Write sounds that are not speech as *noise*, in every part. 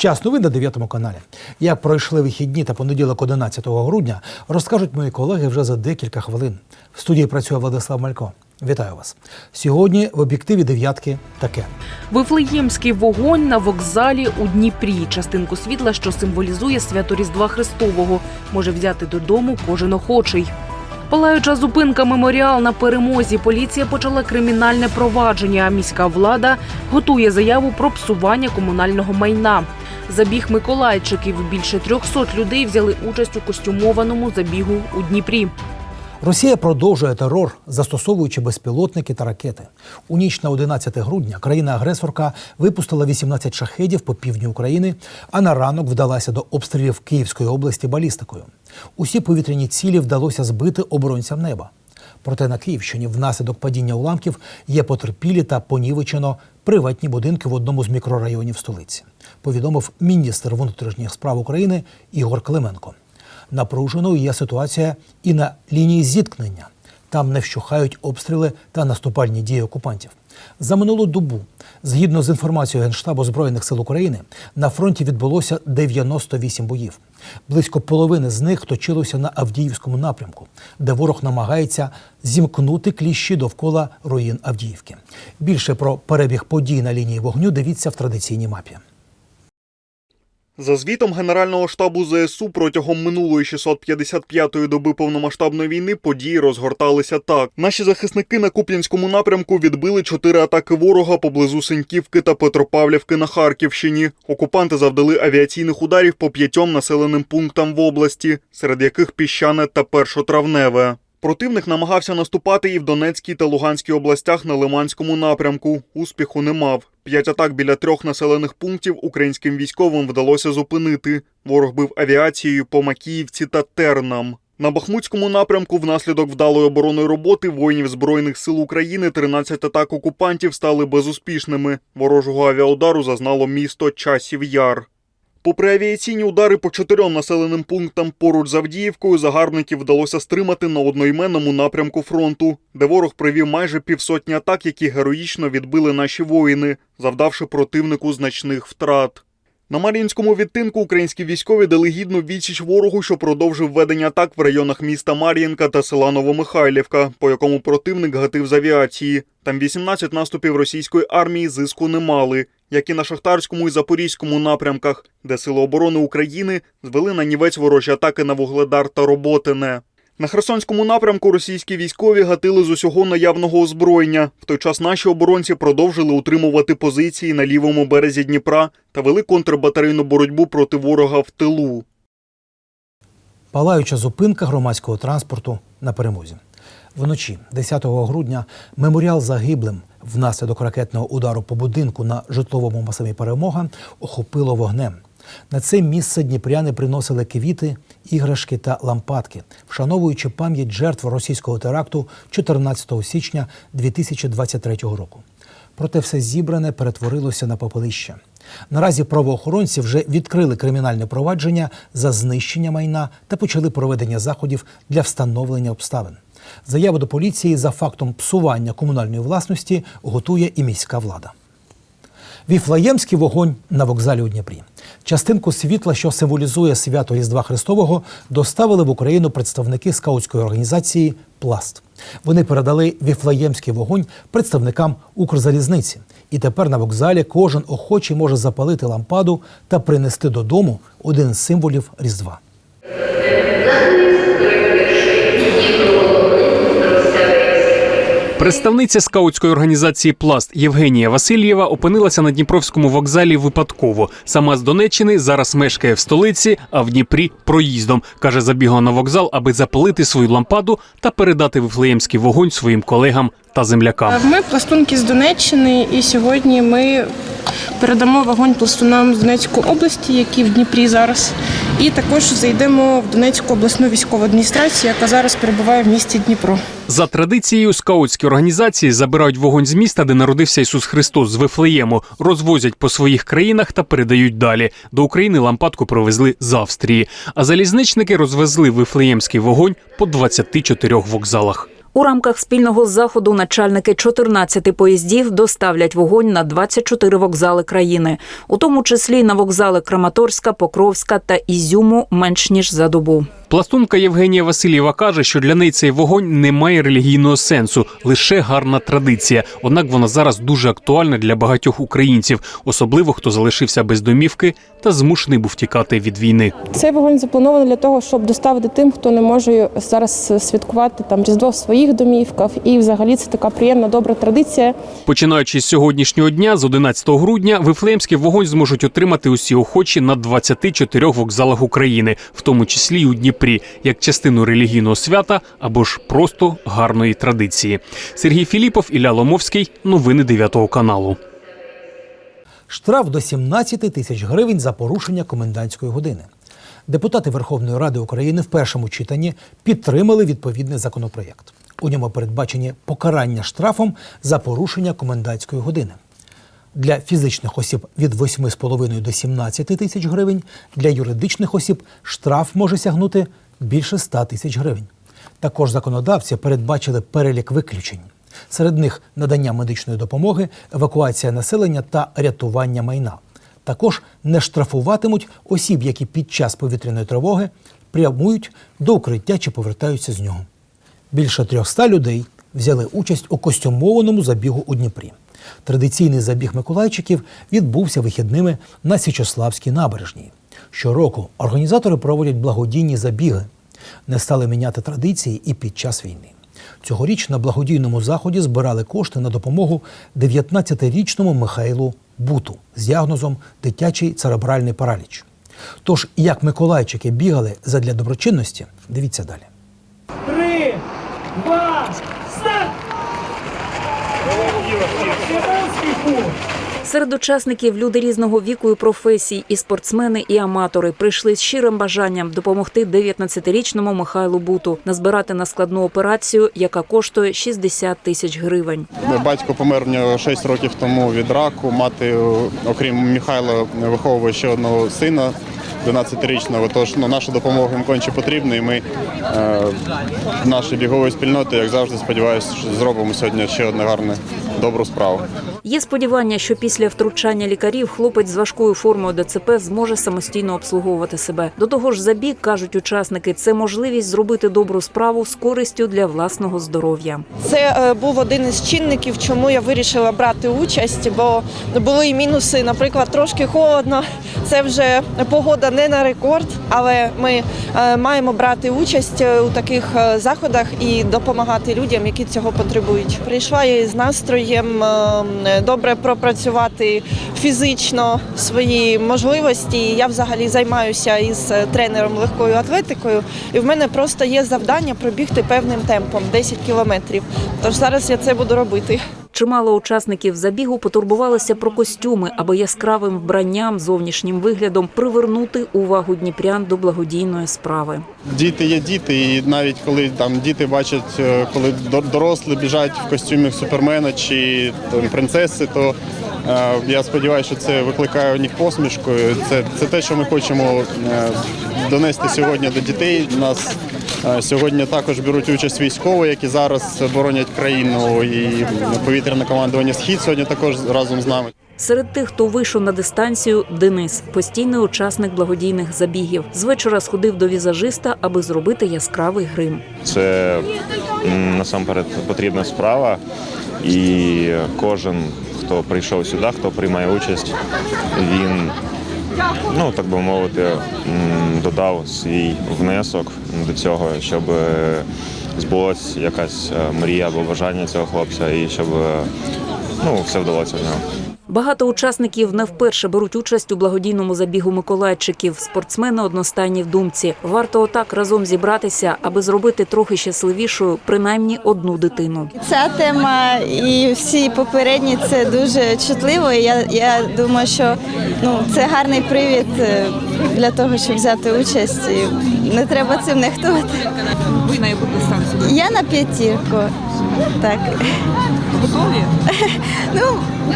Час новин на 9 каналі. Як пройшли вихідні та понеділок 11 грудня, розкажуть мої колеги вже за декілька хвилин. В студії працює Владислав Малько. Вітаю вас. Сьогодні в об'єктиві дев'ятки таке. Вифлеємський вогонь на вокзалі у Дніпрі. Частинку світла, що символізує свято Різдва Христового, може взяти додому кожен охочий. Палаюча зупинка меморіал на перемозі. Поліція почала кримінальне провадження. а Міська влада готує заяву про псування комунального майна. Забіг Миколайчиків. Більше 300 людей взяли участь у костюмованому забігу у Дніпрі. Росія продовжує терор, застосовуючи безпілотники та ракети. У ніч на 11 грудня країна-агресорка випустила 18 шахедів по півдню України, а на ранок вдалася до обстрілів Київської області балістикою. Усі повітряні цілі вдалося збити оборонцям неба. Проте на Київщині внаслідок падіння уламків є потерпілі та понівечено приватні будинки в одному з мікрорайонів столиці. Повідомив міністр внутрішніх справ України Ігор Клименко. Напруженою є ситуація і на лінії зіткнення. Там не вщухають обстріли та наступальні дії окупантів. За минулу добу, згідно з інформацією Генштабу Збройних сил України, на фронті відбулося 98 боїв. Близько половини з них точилося на Авдіївському напрямку, де ворог намагається зімкнути кліщі довкола руїн Авдіївки. Більше про перебіг подій на лінії вогню дивіться в традиційній мапі. За звітом Генерального штабу ЗСУ протягом минулої 655-ї доби повномасштабної війни події розгорталися так. Наші захисники на Куп'янському напрямку відбили чотири атаки ворога поблизу Синьківки та Петропавлівки на Харківщині. Окупанти завдали авіаційних ударів по п'ятьом населеним пунктам в області, серед яких піщане та першотравневе. Противник намагався наступати і в Донецькій та Луганській областях на Лиманському напрямку. Успіху не мав. П'ять атак біля трьох населених пунктів українським військовим вдалося зупинити. Ворог бив авіацією по Макіївці та Тернам. На Бахмутському напрямку внаслідок вдалої оборонної роботи воїнів Збройних сил України 13 атак окупантів стали безуспішними. Ворожого авіаудару зазнало місто Часів Яр. Попри авіаційні удари по чотирьом населеним пунктам поруч з Авдіївкою, загарбників вдалося стримати на одноіменному напрямку фронту, де ворог провів майже півсотні атак, які героїчно відбили наші воїни, завдавши противнику значних втрат. На Мар'їнському відтинку українські військові дали гідну відсіч ворогу, що продовжив ведення атак в районах міста Мар'їнка та села Новомихайлівка, по якому противник гатив з авіації. Там 18 наступів російської армії зиску не мали, як і на Шахтарському і Запорізькому напрямках, де Сили оборони України звели на нівець ворожі атаки на Вугледар та Роботине. На Херсонському напрямку російські військові гатили з усього наявного озброєння. В той час наші оборонці продовжили утримувати позиції на лівому березі Дніпра та вели контрбатарейну боротьбу проти ворога в тилу. Палаюча зупинка громадського транспорту на перемозі. Вночі, 10 грудня, меморіал загиблим внаслідок ракетного удару по будинку на житловому масиві перемога охопило вогнем. На це місце дніпряни приносили квіти, іграшки та лампадки, вшановуючи пам'ять жертв російського теракту 14 січня 2023 року. Проте все зібране перетворилося на попелище. Наразі правоохоронці вже відкрили кримінальне провадження за знищення майна та почали проведення заходів для встановлення обставин. Заяву до поліції за фактом псування комунальної власності готує і міська влада. Віфлеємський вогонь на вокзалі у Дніпрі. Частинку світла, що символізує свято Різдва Христового, доставили в Україну представники скаутської організації Пласт. Вони передали віфлеємський вогонь представникам Укрзалізниці. І тепер на вокзалі кожен охочий може запалити лампаду та принести додому один з символів Різдва. Представниця скаутської організації Пласт Євгенія Васильєва опинилася на Дніпровському вокзалі випадково. Сама з Донеччини зараз мешкає в столиці, а в Дніпрі проїздом. каже, забігла на вокзал, аби запалити свою лампаду та передати вифлеємський вогонь своїм колегам та землякам. Ми пластунки з Донеччини, і сьогодні ми передамо вогонь пластунам з Донецької області, які в Дніпрі зараз. І також зайдемо в Донецьку обласну військову адміністрацію, яка зараз перебуває в місті Дніпро. За традицією, скаутські організації забирають вогонь з міста, де народився Ісус Христос з Вифлеєму, розвозять по своїх країнах та передають далі. До України лампадку провезли з Австрії. А залізничники розвезли вифлеємський вогонь по 24 вокзалах. У рамках спільного заходу начальники 14 поїздів доставлять вогонь на 24 вокзали країни, у тому числі на вокзали Краматорська, Покровська та Ізюму менш ніж за добу. Пластунка Євгенія Васильєва каже, що для неї цей вогонь не має релігійного сенсу, лише гарна традиція. Однак вона зараз дуже актуальна для багатьох українців, особливо хто залишився без домівки та змушений був тікати від війни. Цей вогонь запланований для того, щоб доставити тим, хто не може зараз святкувати там Різдво в своїх домівках. І взагалі це така приємна добра традиція. Починаючи з сьогоднішнього дня, з 11 грудня, вифлеємський вогонь зможуть отримати усі охочі на 24 вокзалах України, в тому числі й у Дніпрі, як частину релігійного свята або ж просто гарної традиції. Сергій Філіпов, Ілля Ломовський. Новини 9 каналу. Штраф до 17 тисяч гривень за порушення комендантської години. Депутати Верховної Ради України в першому читанні підтримали відповідний законопроєкт. У ньому передбачені покарання штрафом за порушення комендантської години. Для фізичних осіб від 8,5 до 17 тисяч гривень, для юридичних осіб штраф може сягнути більше 100 тисяч гривень. Також законодавці передбачили перелік виключень. Серед них надання медичної допомоги, евакуація населення та рятування майна. Також не штрафуватимуть осіб, які під час повітряної тривоги прямують до укриття чи повертаються з нього. Більше 300 людей взяли участь у костюмованому забігу у Дніпрі. Традиційний забіг миколайчиків відбувся вихідними на Січославській набережній. Щороку організатори проводять благодійні забіги, не стали міняти традиції і під час війни. Цьогоріч на благодійному заході збирали кошти на допомогу 19-річному Михайлу Буту з діагнозом дитячий церебральний параліч. Тож, як миколайчики бігали задля доброчинності, дивіться далі. Три, два, Серед учасників люди різного віку і професій, і спортсмени, і аматори прийшли з щирим бажанням допомогти 19-річному Михайлу Буту назбирати на складну операцію, яка коштує 60 тисяч гривень. Батько помер нього 6 років тому від раку. Мати, окрім Михайла, виховує ще одного сина 12-річного. Тож ну, наша допомога їм конче потрібна. І ми е, нашої бігової спільноти, як завжди, сподіваюся, що зробимо сьогодні ще одне гарне добру справу. Є сподівання, що після втручання лікарів хлопець з важкою формою ДЦП зможе самостійно обслуговувати себе. До того ж, забіг кажуть учасники, це можливість зробити добру справу з користю для власного здоров'я. Це е, був один із чинників, чому я вирішила брати участь, бо були і мінуси. Наприклад, трошки холодно. Це вже погода не на рекорд, але ми е, маємо брати участь е, у таких заходах і допомагати людям, які цього потребують. Прийшла я із настроєм е, добре пропрацювати фізично свої можливості. Я взагалі займаюся із е, тренером легкою атлетикою, і в мене просто є завдання пробігти певним темпом 10 кілометрів. Тож зараз я це буду робити. Чимало учасників забігу потурбувалися про костюми, аби яскравим вбранням, зовнішнім виглядом привернути увагу дніпрян до благодійної справи. Діти є діти, і навіть коли там діти бачать, е, коли дор- дорослі біжать в костюмі супермена чи там, принцеси, то е, я сподіваюся, що це викликає у них посмішку. Це, це те, що ми хочемо е, донести сьогодні до дітей. У нас сьогодні також беруть участь військові, які зараз боронять країну, і повітряне командування Схід сьогодні також разом з нами. Серед тих, хто вийшов на дистанцію, Денис, постійний учасник благодійних забігів. З вечора сходив до візажиста, аби зробити яскравий грим. Це насамперед потрібна справа, і кожен, хто прийшов сюди, хто приймає участь, він, ну так би мовити, додав свій внесок до цього, щоб е, збулася якась е, мрія або бажання цього хлопця, і щоб е, ну, все вдалося в нього. Багато учасників не вперше беруть участь у благодійному забігу миколайчиків. Спортсмени одностайні в думці. Варто отак разом зібратися, аби зробити трохи щасливішою принаймні одну дитину. Ця тема і всі попередні це дуже чутливо. І Я, я думаю, що ну, це гарний привід е, для того, щоб взяти участь. І не треба цим нехтувати. Ви на яку дистанцію? Я на п'ятірку. Так. Готові? *laughs* Ну,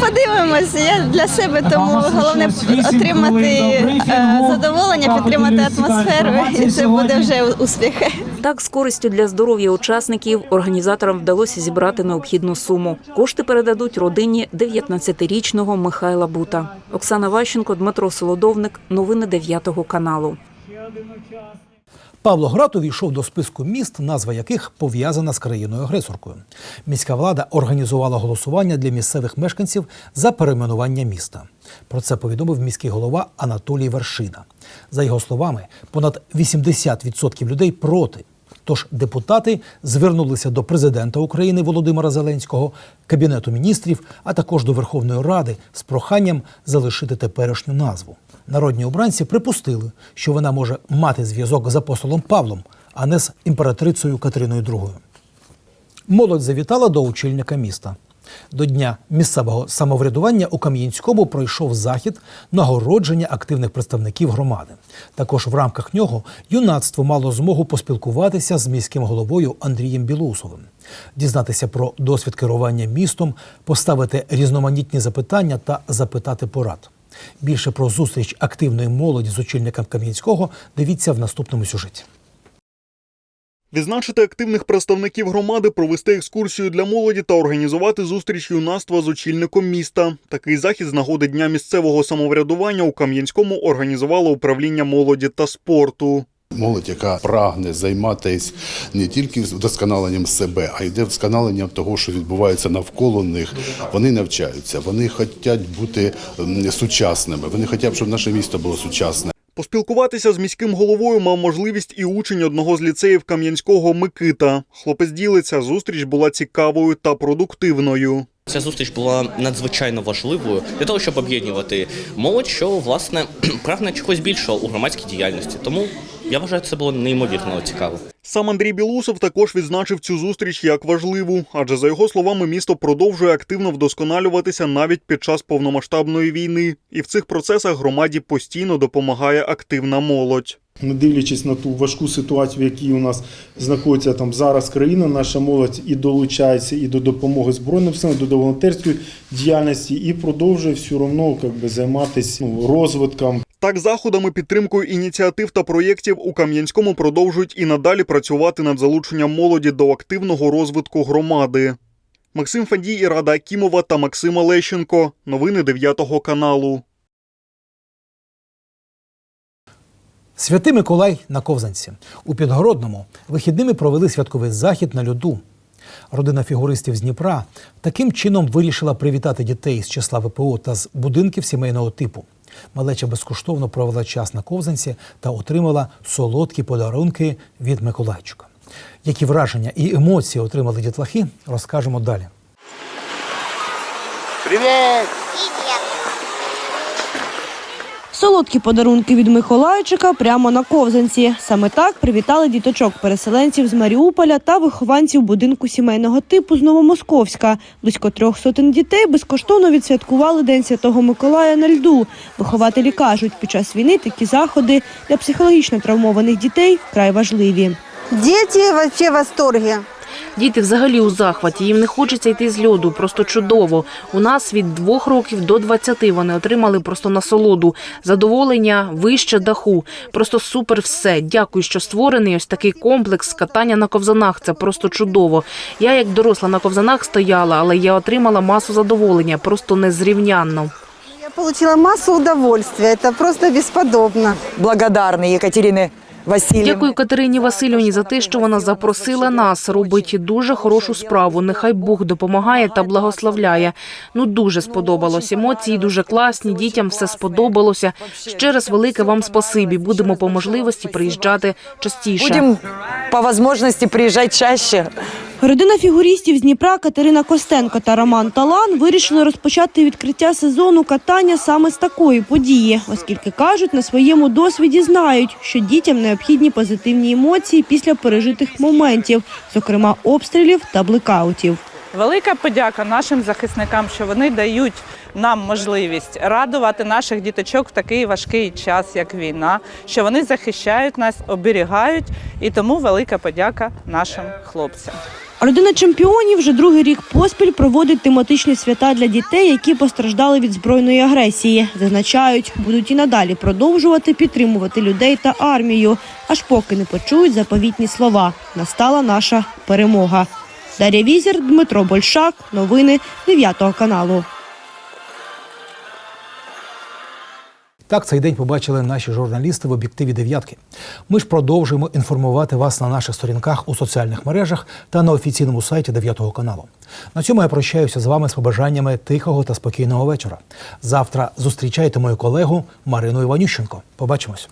подивимося. Я для себе тому головне отримати е, задоволення, підтримати атмосферу, і це буде вже успіх. *laughs* Так, з користю для здоров'я учасників організаторам вдалося зібрати необхідну суму. Кошти передадуть родині 19-річного Михайла Бута. Оксана Ващенко, Дмитро Солодовник. Новини 9 каналу. Павлоград увійшов до списку міст, назва яких пов'язана з країною-агресоркою. Міська влада організувала голосування для місцевих мешканців за перейменування міста. Про це повідомив міський голова Анатолій Вершина. За його словами, понад 80% людей проти. Тож депутати звернулися до президента України Володимира Зеленського, кабінету міністрів, а також до Верховної Ради з проханням залишити теперішню назву. Народні обранці припустили, що вона може мати зв'язок з апостолом Павлом, а не з імператрицею Катериною II. Молодь завітала до очільника міста. До дня місцевого самоврядування у Кам'янському пройшов захід нагородження активних представників громади. Також в рамках нього юнацтво мало змогу поспілкуватися з міським головою Андрієм Білусовим, дізнатися про досвід керування містом, поставити різноманітні запитання та запитати порад. Більше про зустріч активної молоді з очільником Кам'янського дивіться в наступному сюжеті. Відзначити активних представників громади, провести екскурсію для молоді та організувати зустріч юнацтва з очільником міста. Такий захід з нагоди дня місцевого самоврядування у Кам'янському організувало управління молоді та спорту. Молодь, яка прагне займатися не тільки вдосконаленням себе, а й вдосконаленням того, що відбувається навколо них. Вони навчаються, вони хочуть бути сучасними. Вони хочуть, щоб наше місто було сучасне. Поспілкуватися з міським головою мав можливість і учень одного з ліцеїв Кам'янського Микита. Хлопець ділиться, зустріч була цікавою та продуктивною. Ця зустріч була надзвичайно важливою для того, щоб об'єднувати молодь, що власне *clears throat* прагне чогось більшого у громадській діяльності. Тому я вважаю, це було неймовірно цікаво. Сам Андрій Білусов також відзначив цю зустріч як важливу, адже за його словами, місто продовжує активно вдосконалюватися навіть під час повномасштабної війни, і в цих процесах громаді постійно допомагає активна молодь. Не дивлячись на ту важку ситуацію, в якій у нас знаходиться там зараз країна, наша молодь і долучається і до допомоги збройним силам, до волонтерської діяльності, і продовжує все одно как би, займатися ну, розвитком. Так, заходами підтримкою ініціатив та проєктів у Кам'янському продовжують і надалі працювати над залученням молоді до активного розвитку громади. Максим Фандій, Ірада Акімова та Максим Олещенко. Новини 9 каналу. Святий Миколай на Ковзанці. У Підгородному вихідними провели святковий захід на льоду. Родина фігуристів з Дніпра таким чином вирішила привітати дітей з числа ВПО та з будинків сімейного типу. Малеча безкоштовно провела час на ковзанці та отримала солодкі подарунки від Миколайчика. Які враження і емоції отримали дітлахи, розкажемо далі. Привіт! Солодкі подарунки від Миколайчика прямо на ковзанці. Саме так привітали діточок-переселенців з Маріуполя та вихованців будинку сімейного типу з Новомосковська. Близько трьох сотень дітей безкоштовно відсвяткували День Святого Миколая на льду. Вихователі кажуть, під час війни такі заходи для психологічно травмованих дітей вкрай важливі. Діти вообще в восторге. Діти взагалі у захваті. Їм не хочеться йти з льоду. Просто чудово. У нас від двох років до 20 вони отримали просто насолоду, задоволення вище даху. Просто супер все. Дякую, що створений ось такий комплекс катання на ковзанах. Це просто чудово. Я як доросла на ковзанах стояла, але я отримала масу задоволення, просто незрівнянно. Я получила массу удовольствия. Это просто бесподобно. Благодарны Екатерины Васильевны. Дякую Катерині Васильівні за те, що вона запросила нас. Робить дуже хорошу справу. Нехай Бог допомагає та благословляє. Ну дуже сподобалось. Емоції дуже класні. Дітям все сподобалося. Ще раз велике вам спасибі. Будемо по можливості приїжджати частіше. Будемо по можливості приїжджати чаще. Родина фігуристів з Дніпра Катерина Костенко та Роман Талан вирішили розпочати відкриття сезону катання саме з такої події, оскільки кажуть, на своєму досвіді знають, що дітям необхідні позитивні емоції після пережитих моментів, зокрема обстрілів та блекаутів. Велика подяка нашим захисникам, що вони дають нам можливість радувати наших діточок в такий важкий час, як війна, що вони захищають нас, оберігають, і тому велика подяка нашим хлопцям. Родина чемпіонів вже другий рік поспіль проводить тематичні свята для дітей, які постраждали від збройної агресії. Зазначають, будуть і надалі продовжувати підтримувати людей та армію, аж поки не почують заповітні слова. Настала наша перемога. Дар'я Візір, Дмитро Большак. Новини 9 каналу. Так цей день побачили наші журналісти в об'єктиві дев'ятки. Ми ж продовжуємо інформувати вас на наших сторінках у соціальних мережах та на офіційному сайті 9 каналу. На цьому я прощаюся з вами з побажаннями тихого та спокійного вечора. Завтра зустрічайте мою колегу Марину Іванющенко. Побачимось.